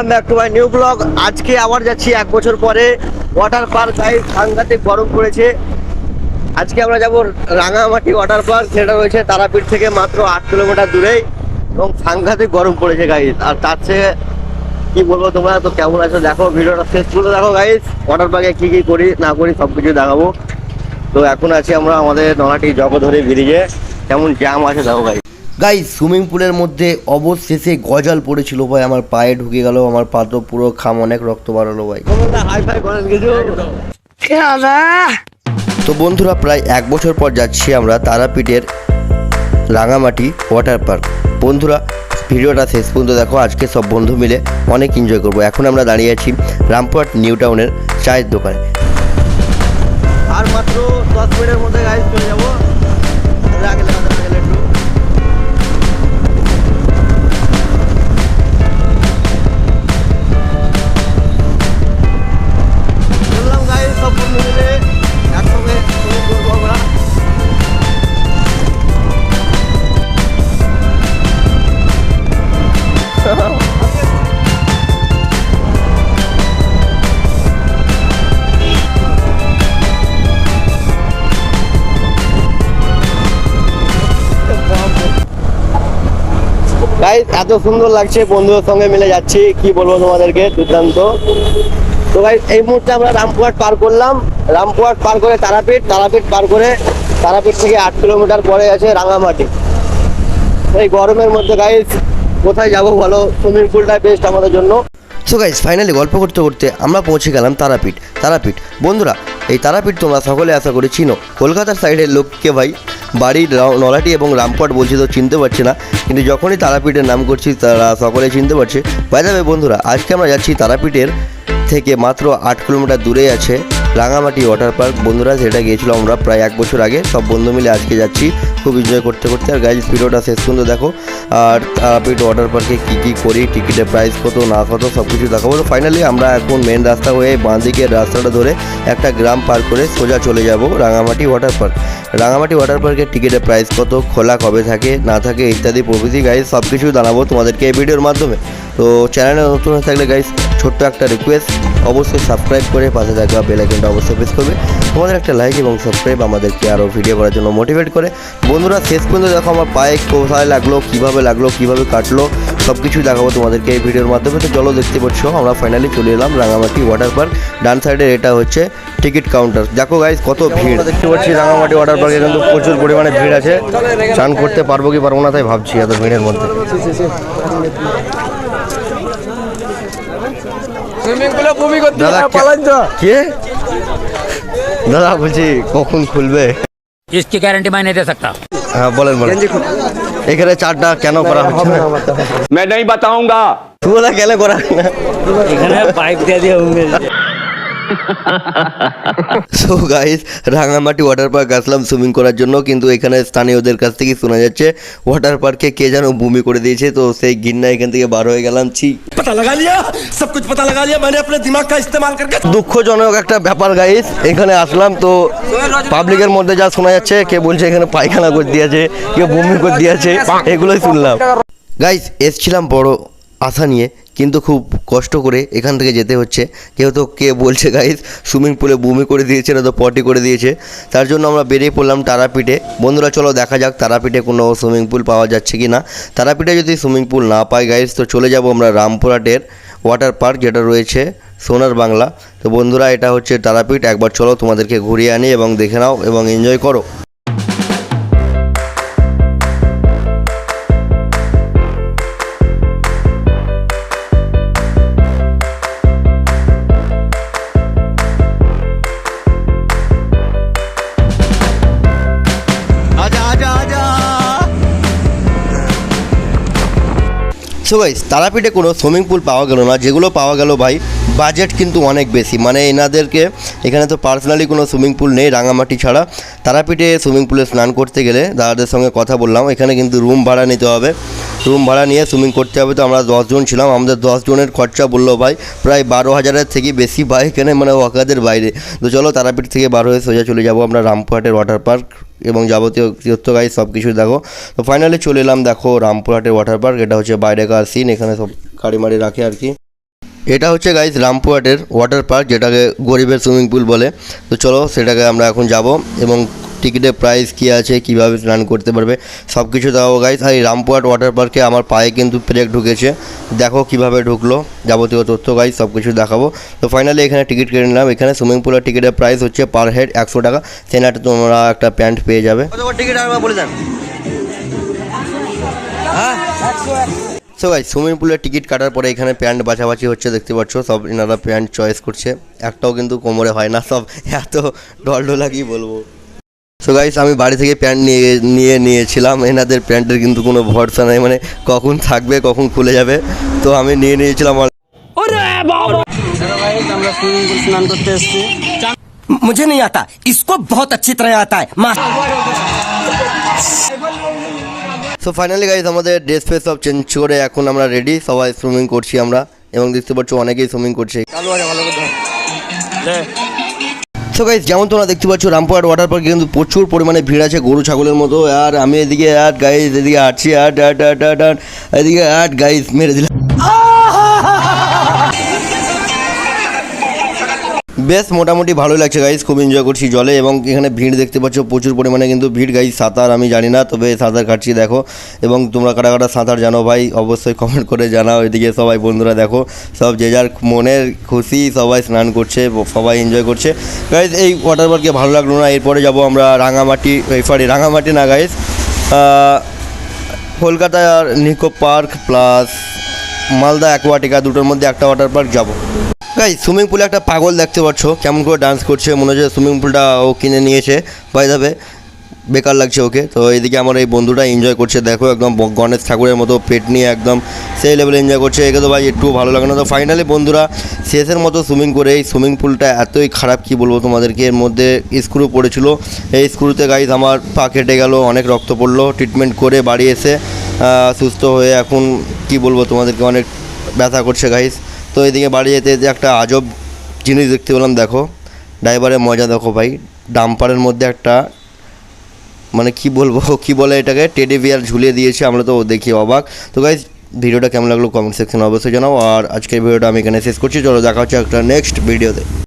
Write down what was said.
Welcome back to my new blog আজকে আবার যাচ্ছি এক বছর পরে ওয়াটার পার্ক গাইস সাংঘাতিক গরম পড়েছে। আজকে আমরা যাব রাঙামাটি ওয়াটার পার্ক যেটা রয়েছে তারাপীঠ থেকে মাত্র আট কিলোমিটার দূরেই এবং সাংঘাতিক গরম পড়েছে গাইস আর তার চেয়ে কি বলব তোমরা তো কেমন আছো? দেখো, ভিডিওটা শেষ করে দেখো গাইস ওয়াটার পার্কে কি কি করি, না করি সব কিছু দেখাবো। তো এখন আছি আমরা আমাদের নলাটি জগধরে ব্রিজে। কেমন জ্যাম আছে দেখো গাইস গাই সুইমিং পুলের মধ্যে অবশেষে গজাল পড়েছিল ভাই। আমার পায়ে ঢুকে গেল আমার পা তো পুরো খাম অনেক রক্ত বাড়ালো ভাই। তো বন্ধুরা প্রায় এক বছর পর যাচ্ছি আমরা তারাপীঠের রাঙামাটি ওয়াটার পার্ক বন্ধুরা ভিডিওটা শেষ পর্যন্ত দেখো আজকে সব বন্ধু মিলে অনেক এনজয় করব। এখন আমরা দাঁড়িয়ে আছি রামপুরহাট নিউ টাউনের চায়ের দোকানে। গাইস এত সুন্দর লাগছে, বন্ধুদের সঙ্গে মিলে যাচ্ছি। কি বলব তোমাদেরকে, দুর্দান্ত। তো গাইস এই মুহূর্তে আমরা রামপুরহাট পার করলাম। রামপুরহাট পার করে তারাপীঠ তারাপীঠ পার করে তারাপীঠ থেকে আট কিলোমিটার পরে আছে রাঙামাটি। এই গরমের মধ্যে গাইস কোথায় যাব বলো? সুইমিং পুলটাই বেস্ট আমাদের জন্য। সো গাইস ফাইনালি গল্প করতে করতে আমরা পৌঁছে গেলাম তারাপীঠ। তারাপীঠ, বন্ধুরা, এই তারাপীঠ তোমরা সকলে আশা করি চিনো। কলকাতার সাইডের লোককে ভাই বাড়ির নলাটি এবং রামপাট বলছি তো চিনতে পারছে না, কিন্তু যখনই তারাপীঠের নাম করছি, তারা সকলে চিনতে পারছে। বাইদাবে বন্ধুরা, আজকে আমরা যাচ্ছি তারাপীঠের থেকে মাত্র আট কিলোমিটার দূরে আছে রাঙামাটি ওয়াটার পার্ক বন্ধুরা, সেটা গিয়েছিলাম আমরা প্রায় এক বছর আগে, সব বন্ধু মিলে আজকে যাচ্ছি। খুব এনজয় করতে করতে। আর গাইজ ভিডিওটা শেষ পর্যন্ত দেখো। আর তারাপীঠ ওয়াটার পার্কে কী কী করি টিকিটের প্রাইস কত, না কত সব কিছু দেখাবো। তো ফাইনালি আমরা এখন মেন রাস্তা হয়ে বাঁ দিকের রাস্তাটা ধরে একটা গ্রাম পার করে সোজা চলে যাব Rangamati water park Rangamati water পার্কের টিকিটের প্রাইস কত, খোলা কবে থাকে, না থাকে ইত্যাদি প্রভৃতি গাইজ সব কিছু জানাব তোমাদেরকে এই ভিডিওর মাধ্যমে। তো চ্যানেলে নতুন থাকলে গাইজ ছোট্ট একটা রিকোয়েস্ট অবশ্যই সাবস্ক্রাইব করে পাশে থাকা বেল আইকনটা অবশ্যই প্রেস করবে। তোমাদের একটা লাইক এবং সাবস্ক্রাইব আমাদেরকে আরও ভিডিও করার জন্য মোটিভেট করে। বন্ধুরা শেষ পর্যন্ত দেখো আমার পায়ে কোথায় লাগল কীভাবে লাগল কীভাবে কাটলো সব কিছু দেখাবো তোমাদেরকে এই ভিডিওর মাধ্যমে। তো চলো দেখতে পাচ্ছ আমরা ফাইনালি চলে এলাম রাঙামাটি ওয়াটার পার্ক ডান সাইডের এটা হচ্ছে টিকিট কাউন্টার দেখো গাইজ কত ভিড়। দেখতে পাচ্ছি রাঙামাটি ওয়াটার পার্কে কিন্তু প্রচুর পরিমাণে ভিড় আছে। চান করতে পারব কি পারব না তাই ভাবছি এত ভিড়ের মধ্যে। সুইমিং পুলে বমি করতে দাদা কে- পালান তো কে দাদা বলছি কখন খুলবে इसकी गारंटी मैं नहीं दे सकता হ্যাঁ বলেন বলেন এখানে চারটা কেন করা হচ্ছে না मैं नहीं बताऊंगा তুলা কেন করা হয় না এখানে পাইপ দিয়ে দিয়ে होंगे so guys Rangamati water park আসলাম সুইমিং করার জন্য কিন্তু এখানে স্থানীয়দের কাছ থেকে শোনা যাচ্ছে ওয়াটার পার্কে কে যেন ভূমি করে দিয়েছে তো সেই গিন্না এখান থেকে বার হয়ে গেলাম ছি। পাতা লাগা লিয়া সব কিছু পাতা লাগা লিয়া মানে আপনি দিমাগ কা ইস্তেমাল করকে দুঃখজনক একটা ব্যাপার গাইস এখানে আসলাম তো পাবলিকের মধ্যে যা শোনা যাচ্ছে কে বলছে এখানে পায়খানা করে দিয়েছে কে বমি করে দিয়েছে এগুলোই শুনলাম। গাইস এসছিলাম বড় আশা নিয়ে কিন্তু খুব কষ্ট করে এখান থেকে যেতে হচ্ছে। যেহেতু কে বলছে গাইস সুইমিং পুলে বমি করে দিয়েছে, না তো পটি করে দিয়েছে। তার জন্য আমরা বেরিয়ে পড়লাম তারাপীঠে। বন্ধুরা, চলো দেখা যাক তারাপীঠে কোনো সুইমিং পুল পাওয়া যাচ্ছে কি না তারাপীঠে যদি সুইমিং পুল না পাই গাইস তো চলে যাব আমরা রামপুরহাটের ওয়াটার পার্ক যেটা রয়েছে সোনার বাংলা। তো বন্ধুরা, এটা হচ্ছে তারাপীঠ। একবার চলো তোমাদেরকে ঘুরিয়ে আনি এবং দেখে নাও এবং এনজয় করো। সো গাইস তারাপীঠে কোনো সুইমিং পুল পাওয়া গেল না, যেগুলো পাওয়া গেল ভাই বাজেট কিন্তু অনেক বেশি। মানে এনাদেরকে, এখানে তো পার্সোনালি কোনো সুইমিং পুল নেই রাঙামাটি ছাড়া। তারাপীঠে সুইমিং পুলে স্নান করতে গেলে দাদাদের সঙ্গে কথা বললাম, এখানে কিন্তু রুম ভাড়া নিতে হবে। রুম ভাড়া নিয়ে সুইমিং করতে হবে, তো আমরা দশজন ছিলাম, আমাদের দশজনের খরচা বলল ভাই, প্রায় বারো হাজারের থেকে বেশি ভাই এখানে মানে ওয়াকাদের বাইরে। তো চলো তারাপীঠ থেকে বার হয়ে সোজা চলে যাব আমরা রামপুরহাটের ওয়াটার পার্ক এবং যাবতীয় গাই সব কিছু দেখো। তো ফাইনালি চলে এলাম, দেখো, রামপুরহাটের ওয়াটার পার্ক এটা হচ্ছে বাইরেকার সিন এখানে সব গাড়ি মাড়ি রাখে আর কি। এটা হচ্ছে গাইজ রামপুরহাটের ওয়াটার পার্ক যেটাকে গরিবের সুইমিং পুল বলে। তো চলো, সেটাকে আমরা এখন যাব এবং টিকিটের প্রাইস কী আছে কীভাবে স্নান করতে পারবে সব কিছু দেখাবো গাইজ আর এই রামপুরহাট ওয়াটার পার্কে আমার পায়ে কিন্তু ব্রেক ঢুকেছে। দেখো কীভাবে ঢুকলো যাবতীয় তথ্য গাইজ সব কিছু দেখাবো। তো ফাইনালি এখানে টিকিট কেটে নিলাম। এখানে সুইমিং পুলের টিকিটের প্রাইস হচ্ছে পার হেড একশো টাকা। সেখানে তোমরা একটা প্যান্ট পেয়ে যাবে। কত টিকিট আর বলে দেন? হ্যাঁ? সো ভাই সুইমিং পুলের টিকিট কাটার পরে এখানে প্যান্ট বাছাবাছি হচ্ছে দেখতে পাচ্ছ? সব এনারা প্যান্ট চয়েস করছে। একটাও কিন্তু কোমরে হয় না। সব এত ডলডোলা কি বলব? সো গাইস আমি বাড়ি থেকে প্যান্ট নিয়ে নিয়ে নিয়েছিলাম এনাদের প্যান্টের কিন্তু কোনো ভরসা নেই মানে কখন থাকবে কখন খুলে যাবে তো আমি নিয়ে নিয়েছিলাম আর मुझे नहीं आता इसको बहुत अच्छी तरह आता है मास्टर সো ফাইনালি গাইস আমাদের ড্রেস ফেস সব চেঞ্জ করে এখন আমরা রেডি সবাই সুইমিং করছি আমরা এবং দেখতে পাচ্ছ অনেকেই সুইমিং করছে সো গাইজ যেমন তোমরা দেখতে পাচ্ছ, রামপুরহাট ওয়াটার পার্কে কিন্তু প্রচুর পরিমাণে ভিড় আছে গরু, ছাগলের মতো। আর আমি এদিকে আট গাইজ এদিকে আটছি আট আট আট আট আট এদিকে আট গাইজ মেরে দিলাম। বেশ, মোটামুটি ভালো লাগছে গাইজ খুব এনজয় করছি জলে এবং এখানে ভিড় দেখতে পাচ্ছ, প্রচুর পরিমাণে কিন্তু ভিড় গাইজ সাঁতার আমি জানি না, তবে সাঁতার কাটছি দেখো এবং তোমরা কাটা কাটা সাঁতার জানো ভাই, অবশ্যই কমেন্ট করে জানাও, এদিকে সবাই বন্ধুরা দেখো, সব যে যার মনের খুশি সবাই স্নান করছে, সবাই এনজয় করছে। গাইজ এই ওয়াটার পার্কে ভালো লাগল না, এরপরে যাব আমরা রাঙামাটি সরি রাঙামাটি না গাইস কলকাতার Nicco park plus Malda Aquatica দুটোর মধ্যে একটা ওয়াটার পার্ক যাব। গাই সুইমিং পুলে একটা পাগল দেখতে পাচ্ছ। কেমন করে ডান্স করছে, মনে হচ্ছে সুইমিং পুলটা ও কিনে নিয়েছে। বাই যাবে বেকার লাগছে ওকে। তো এইদিকে আমার এই বন্ধুটা এনজয় করছে। দেখো, একদম গণেশ ঠাকুরের মতো পেট নিয়ে একদম সেই লেভেলে এনজয় করছে। একে তো ভাই একটু ভালো লাগে না। তো ফাইনালি বন্ধুরা, শেষের মতো সুইমিং করে এই সুইমিং পুলটা এতই খারাপ, কি বলব তোমাদেরকে? এর মধ্যে স্ক্রু পড়েছিল। এই স্ক্রুতে গাইজ আমার পা কেটে গেল, অনেক রক্ত পড়ল। ট্রিটমেন্ট করে বাড়ি এসে সুস্থ হয়ে এখন, কি বলব তোমাদেরকে, অনেক ব্যথা করছে গাইজ তো এদিকে বাড়ি যেতে যেতে একটা আজব জিনিস দেখতে পেলাম, দেখো। ড্রাইভারের মজা দেখো ভাই। ডাম্পারের মধ্যে একটা মানে কি বলব, কি বলে এটাকে, টেডি বিয়ার ঝুলিয়ে দিয়েছে, আমরা তো দেখি অবাক। তো গাইজ ভিডিওটা কেমন লাগল কমেন্ট সেকশনে অবশ্যই জানাও। আর আজকের ভিডিওটা আমি এখানে শেষ করছি। চলো দেখা হচ্ছে একটা নেক্সট ভিডিওতে